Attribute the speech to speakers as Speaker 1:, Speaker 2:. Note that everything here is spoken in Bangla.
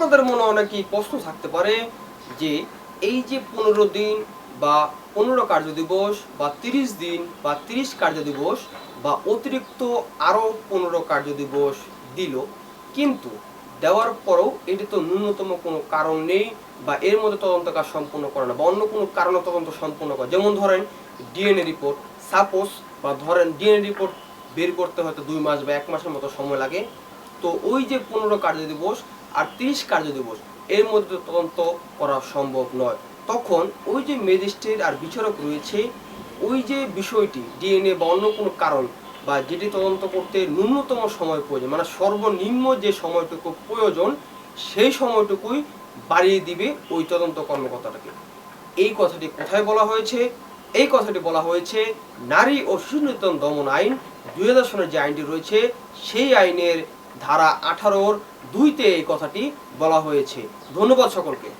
Speaker 1: আপনাদের মনে অনেকই প্রশ্ন থাকতে পারে যে এই যে পনেরো দিন বা পনেরো কার্য দিবস বা তিরিশ দিন বা তিরিশ কার্য দিবস বা অতিরিক্ত আরও পনেরো কার্য দিবস দিল, কিন্তু দেওয়ার পরেও এটি তো ন্যূনতম কোনো কারণ নেই বা এর মধ্যে তদন্ত কাজ সম্পূর্ণ করে না বা অন্য কোনো কারণে তদন্ত সম্পূর্ণ করে যেমন ধরেন ডিএনএ রিপোর্ট, সাপোজ বা ধরেন ডিএনএ রিপোর্ট বের করতে হয়তো দুই মাস বা এক মাসের মতো সময় লাগে তো ওই যে পনেরো কার্য দিবস আর তিরিশ কার্য দিবস, এর মধ্যে তদন্ত করা সম্ভব নয়। তখন ওই যে ম্যাজিস্ট্রেট আর বিচারক রয়েছে, ওই যে বিষয়টি, ডিএনএ বা অন্য কোনো কারণ বা যেটি তদন্ত করতে ন্যূনতম সময় প্রয়োজন মানে সর্বনিম্ন যে সময়টুকু প্রয়োজন, সেই সময়টুকুই বাড়িয়ে দিবে ওই তদন্ত কর্মকর্তাটাকে। এই কথাটি কোথায় বলা হয়েছে? এই কথাটি বলা হয়েছে নারী ও শিশু নির্যাতন দমন আইন দুই হাজার সনের যে আইনটি রয়েছে, সেই আইনের ধারা আঠারোর দুইতে এই কথাটি বলা হয়েছে। ধন্যবাদ সকলকে।